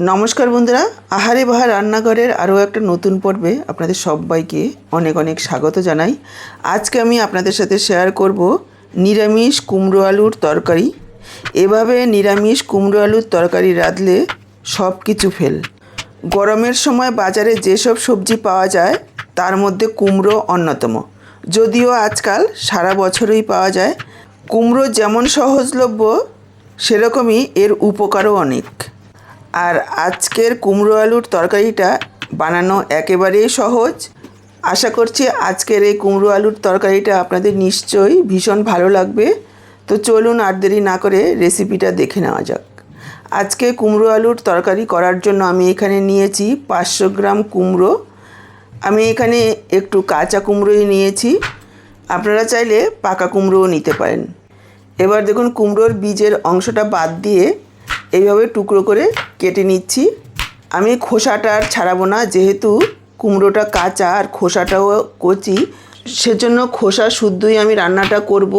নমস্কার বন্ধুরা, আহারে বাহার রান্নাঘরের আরও একটা নতুন পর্বে আপনাদের সবাইকে অনেক অনেক স্বাগত জানাই। আজকে আমি আপনাদের সাথে শেয়ার করব নিরামিষ কুমড়ো আলুর তরকারি। এভাবে নিরামিষ কুমড়ো আলুর তরকারি রাঁধলে সব কিছু ফেল। গরমের সময় বাজারে যেসব সবজি পাওয়া যায়, তার মধ্যে কুমড়ো অন্যতম। যদিও আজকাল সারা বছরই পাওয়া যায়, কুমড়ো যেমন সহজলভ্য, সেরকমই এর উপকারও অনেক। আর আজকের কুমড়ো আলুর তরকারিটা বানানো একেবারেই সহজ। আশা করছি আজকের এই কুমড়ো আলুর তরকারিটা আপনাদের নিশ্চয়ই ভীষণ ভালো লাগবে। তো চলুন আর দেরি না করে রেসিপিটা দেখে নেওয়া যাক। আজকে কুমড়ো আলুর তরকারি করার জন্য আমি এখানে নিয়েছি পাঁচশো গ্রাম কুমড়ো। আমি এখানে একটু কাঁচা কুমড়োই নিয়েছি। আপনারা চাইলে পাকা কুমড়োও নিতে পারেন। এবার দেখুন কুমড়োর বীজের অংশটা বাদ দিয়ে এইভাবে টুকরো করে কেটে নিচ্ছি। আমি খোসাটা আর ছাড়াবো না, যেহেতু কুমড়োটা কাঁচা আর খোসাটাও কচি, সেজন্য খোসা শুদ্ধই আমি রান্নাটা করব।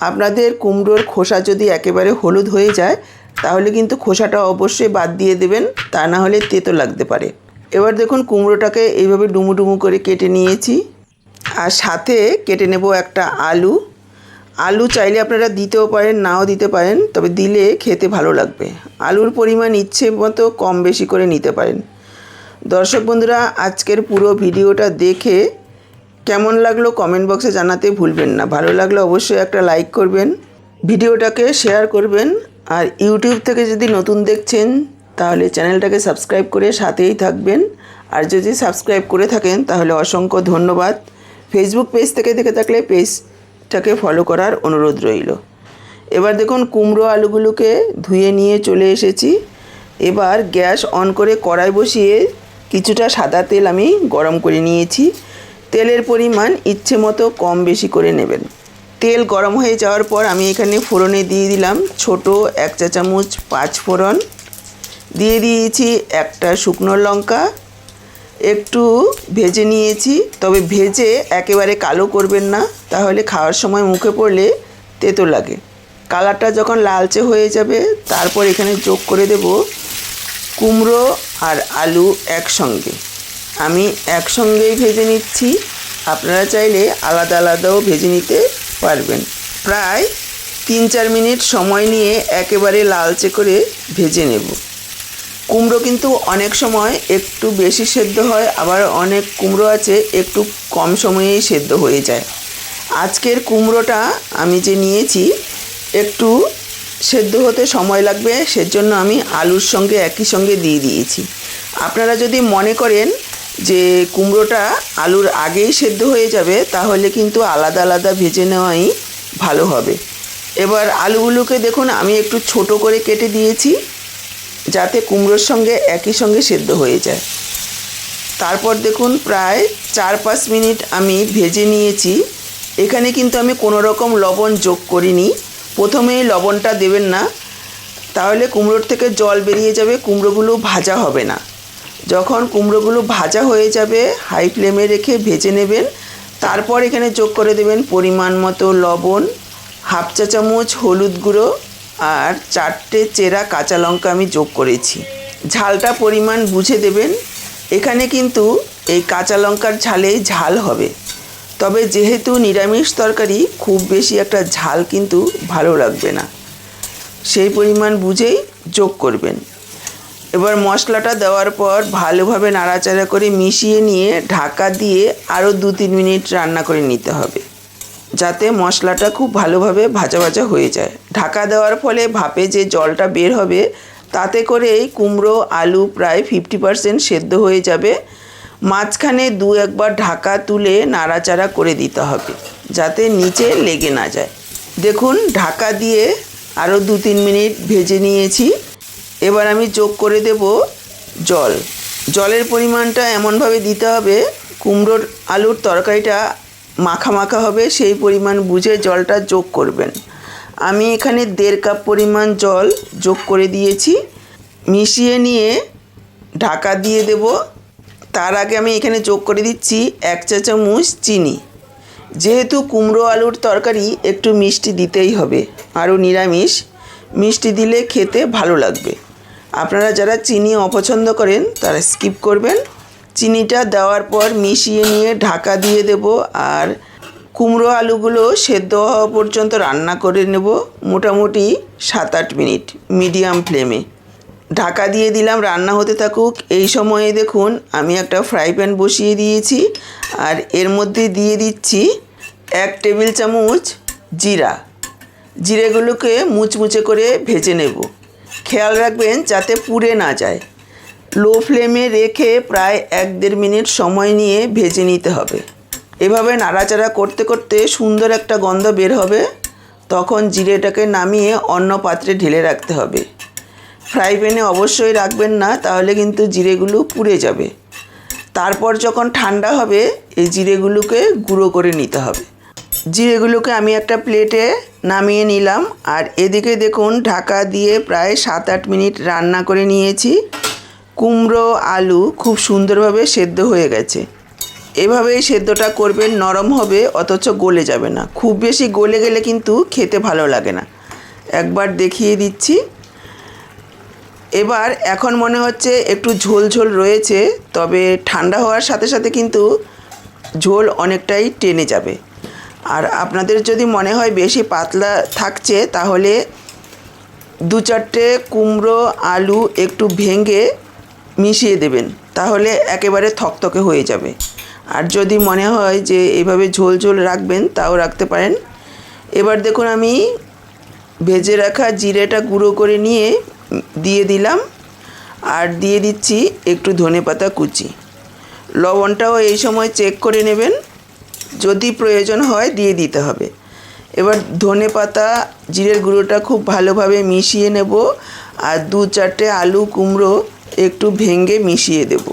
আপনাদের কুমড়োর খোসা যদি একেবারে হলুদ হয়ে যায়, তাহলে কিন্তু খোসাটা অবশ্যই বাদ দিয়ে দেবেন, তা না হলে তেতো লাগতে পারে। এবার দেখুন কুমড়োটাকে এইভাবে ডুমু ডুমু করে কেটে নিয়েছি। আর সাথে কেটে নেব একটা আলু। আলু চাইলে আপনারা দিতেও পারেন, নাও দিতে পারেন, তবে দিলে খেতে ভালো লাগবে। আলুর পরিমাণ ইচ্ছে মতো কম বেশি করে নিতে পারেন। দর্শক বন্ধুরা, আজকের পুরো ভিডিওটা দেখে কেমন লাগল কমেন্ট বক্সে জানাতে ভুলবেন না। ভালো লাগলে অবশ্যই একটা লাইক করবেন, ভিডিওটাকে শেয়ার করবেন, আর ইউটিউব থেকে যদি নতুন দেখছেন, তাহলে চ্যানেলটাকে সাবস্ক্রাইব করে সাথেই থাকবেন। আর যদি সাবস্ক্রাইব করে থাকেন, তাহলে অসংখ্য ধন্যবাদ। ফেসবুক পেজ থেকে দেখে থাকলে পেজটাকে ফলো করার অনুরোধ রইল। এবার দেখুন, কুমড়ো আলুগুলোকে ধুয়ে নিয়ে চলে এসেছি। এবার গ্যাস অন করে কড়াই বসিয়ে কিছুটা সাদা তেল আমি গরম করে নিয়েছি। তেলের পরিমাণ ইচ্ছে মতো কম বেশি করে নেবেন। তেল গরম হয়ে যাওয়ার পর আমি এখানে ফোড়নে দিয়ে দিলাম ছোট এক চা চামচ পাঁচ ফোড়ন। দিয়ে দিয়েছি একটা শুকনো লঙ্কা একটু ভেজে নিয়েছি, তবে ভেজে একেবারে কালো করবেন না, তাহলে খাওয়ার সময় মুখে পড়লে তেতো লাগে। কালারটা যখন লালচে হয়ে যাবে, তারপর এখানে যোগ করে দেব কুমড়ো আর আলু একসঙ্গে। আমি একসঙ্গেই ভেজে নিচ্ছি, আপনারা চাইলে আলাদা আলাদাও ভেজে নিতে পারবেন। প্রায় তিন চার মিনিট সময় নিয়ে একেবারে লালচে করে ভেজে নেব। কুমড়ো কিন্তু অনেক সময় একটু বেশি সেদ্ধ হয়, আবার অনেক কুমড়ো আছে একটু কম সময়েই সেদ্ধ হয়ে যায়। আজকের কুমড়োটা আমি যে নিয়েছি, একটু সেদ্ধ হতে সময় লাগবে, সেজন্য আমি আলুর সঙ্গে একই সঙ্গে দিয়ে দিয়েছি। আপনারা যদি মনে করেন যে কুমড়োটা আলুর আগেই সেদ্ধ হয়ে যাবে, তাহলে কিন্তু আলাদা আলাদা ভেজে নেওয়াই ভালো হবে। এবার আলুগুলোকে দেখুন, আমি একটু ছোট করে কেটে দিয়েছি। যাতে কুমড়োর সঙ্গে একই সঙ্গে সেদ্ধ হয়ে যায়। তারপর দেখুন প্রায় চার পাঁচ মিনিট আমি ভেজে নিয়েছি। এখানে কিন্তু আমি কোনো রকম লবণ যোগ করিনি। প্রথমেই লবণটা দেবেন না। তাহলে কুমড়োর থেকে জল বেরিয়ে যাবে, কুমড়োগুলো ভাজা হবে না। যখন কুমড়োগুলো ভাজা হয়ে যাবে, হাই ফ্লেমে রেখে ভেজে নেবেন। তারপর এখানে যোগ করে দেবেন পরিমাণ মতো লবণ, হাফ চা চামচ হলুদ গুঁড়ো আর চারটে চেরা কাঁচা লঙ্কা আমি যোগ করেছি। ঝালটা পরিমাণ বুঝে দেবেন। এখানে কিন্তু এই কাঁচা লঙ্কার ঝালেই ঝাল হবে। তবে যেহেতু নিরামিষ তরকারি, খুব বেশি একটা ঝাল কিন্তু ভালো লাগবে না। সেই পরিমাণ বুঝেই যোগ করবেন। এবার মশলাটা দেওয়ার পর ভালোভাবে নাড়াচাড়া করে মিশিয়ে নিয়ে ঢাকা দিয়ে আরও দু তিন মিনিট রান্না করে নিতে হবে। যাতে মশলাটা খুব ভালোভাবে ভাজা ভাজা হয়ে যায়। ঢাকা দেওয়ার ফলে ভাপে যে জলটা বের হবে, তাতে করেই কুমড়ো, আলু প্রায় ফিফটি পারসেন্ট সেদ্ধ হয়ে যাবে। মাঝখানে দু একবার ঢাকা তুলে নাড়াচাড়া করে দিতে হবে, যাতে নিচে লেগে না যায়। দেখুন, ঢাকা দিয়ে আরও দু তিন মিনিট ভেজে নিয়েছি। এবার আমি যোগ করে দেব জল। জলের পরিমাণটা এমনভাবে দিতে হবে, কুমড়োর আলুর তরকারিটা মাখা মাখা হবে, সেই পরিমাণ বুঝে জলটা যোগ করবেন। আমি এখানে দেড় কাপ পরিমাণ জল যোগ করে দিয়েছি। মিশিয়ে নিয়ে ঢাকা দিয়ে দেব। তার আগে আমি এখানে যোগ করে দিচ্ছি এক চা চামচ চিনি। যেহেতু কুমড়ো আলুর তরকারি একটু মিষ্টি দিতেই হবে, আরও নিরামিষ। মিষ্টি দিলে খেতে ভালো লাগবে। আপনারা যারা চিনি অপছন্দ করেন, তারা স্কিপ করবেন। চিনিটা দেওয়ার পর মিশিয়ে নিয়ে ঢাকা দিয়ে দেব আর কুমড়ো আলুগুলো সেদ্ধ হওয়া পর্যন্ত রান্না করে নেব মোটামুটি সাত আট মিনিট মিডিয়াম ফ্লেমে। ঢাকা দিয়ে দিলাম রান্না হতে থাকুক। এই সময়ে দেখুন আমি একটা ফ্রাই প্যান বসিয়ে দিয়েছি আর এর মধ্যে দিয়ে দিচ্ছি এক টেবিল চামচ জিরা। জিরেগুলোকে মুচমুচে করে ভেজে নেব। খেয়াল রাখবেন যাতে পুড়ে না যায়। লো ফ্লেমে রেখে প্রায় এক দেড় মিনিট সময় নিয়ে ভেজে নিতে হবে। এভাবে নাড়াচাড়া করতে করতে সুন্দর একটা গন্ধ বের হবে। তখন জিরেটাকে নামিয়ে অন্য পাত্রে ঢেলে রাখতে হবে। ফ্রাই প্যানে অবশ্যই রাখবেন না, তাহলে কিন্তু জিরেগুলো পুড়ে যাবে। তারপর যখন ঠান্ডা হবে, এই জিরেগুলোকে গুঁড়ো করে নিতে হবে। জিরেগুলোকে আমি একটা প্লেটে নামিয়ে নিলাম। আর এদিকে দেখুন, ঢাকা দিয়ে প্রায় সাত আট মিনিট রান্না করে নিয়েছি। কুমড়ো, আলু খুব সুন্দরভাবে সেদ্ধ হয়ে গেছে। এভাবেই সেদ্ধটা করবেন, নরম হবে, অথচ গলে যাবে না। খুব বেশি গলে গেলে কিন্তু খেতে ভালো লাগে না। একবার দেখিয়ে দিচ্ছি। এবার এখন মনে হচ্ছে একটু ঝোল ঝোল রয়েছে, তবে ঠান্ডা হওয়ার সাথে সাথে কিন্তু ঝোল অনেকটাই টেনে যাবে। আর আপনাদের যদি মনে হয় বেশি পাতলা থাকছে, তাহলে দু চারটে কুমড়ো, আলু একটু ভেঙে মিশিয়ে দেবেন, তাহলে একেবারে থকথকে হয়ে যাবে। আর যদি মনে হয় যে এইভাবে ঝোল ঝোল রাখবেন, তাও রাখতে পারেন। এবার দেখুন আমি ভেজে রাখা জিরেটা গুঁড়ো করে নিয়ে দিয়ে দিলাম, আর দিয়ে দিচ্ছি একটু ধনেপাতা কুচি। লবণটাও এই সময় চেক করে নেবেন, যদি প্রয়োজন হয় দিয়ে দিতে হবে। এবার ধনে পাতা, জিরের গুঁড়োটা খুব ভালোভাবে মিশিয়ে নেব, আর দু চারটে আলু কুমড়ো একটু ভেঙে মিশিয়ে দেব।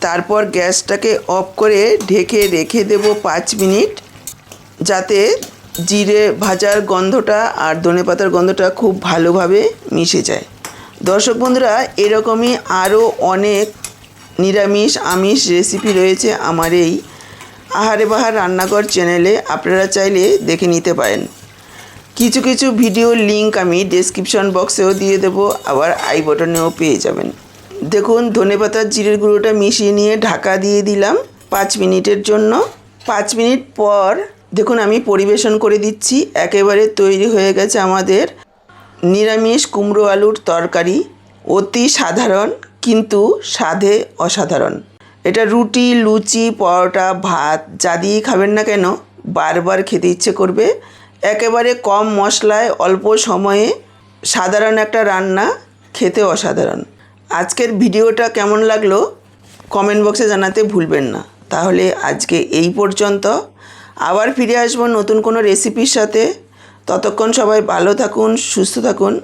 তারপর গ্যাসটাকে অফ করে ঢেকে রেখে দেব পাঁচ মিনিট, যাতে জিরে ভাজার গন্ধটা আর ধনে পাতার গন্ধটা খুব ভালোভাবে মিশে যায়। দর্শক বন্ধুরা, এরকমই আরও অনেক নিরামিষ, আমিষ রেসিপি রয়েছে আমার এই আহারে বাহার রান্নাঘর চ্যানেলে। আপনারা চাইলে দেখে নিতে পারেন। কিছু কিছু ভিডিও লিঙ্ক আমি ডেসক্রিপশন বক্সেও দিয়ে দেবো, আবার আই বটনেও পেয়ে যাবেন। দেখুন ধনেপাতার জিরের গুঁড়োটা মিশিয়ে নিয়ে ঢাকা দিয়ে দিলাম পাঁচ মিনিটের জন্য। পাঁচ মিনিট পর, দেখুন আমি পরিবেশন করে দিচ্ছি, একেবারে তৈরি হয়ে গেছে আমাদের নিরামিষ কুমড়ো আলুর তরকারি। অতি সাধারণ, কিন্তু স্বাদে অসাধারণ। এটা রুটি, লুচি, পরোটা, ভাত, যা দিয়েই খাবেন না কেন, বারবার খেতে ইচ্ছে করবে। একেবারে কম মশলায় অল্প সময়ে সাধারণ একটা রান্না খেতে অসাধারণ। আজকের ভিডিওটা কেমন লাগল কমেন্ট বক্সে জানাতে ভুলবেন না। তাহলে আজকে এই পর্যন্ত। আবার ফিরে আসব নতুন কোনো রেসিপির সাথে। ততক্ষণ সবাই ভালো থাকুন, সুস্থ থাকুন।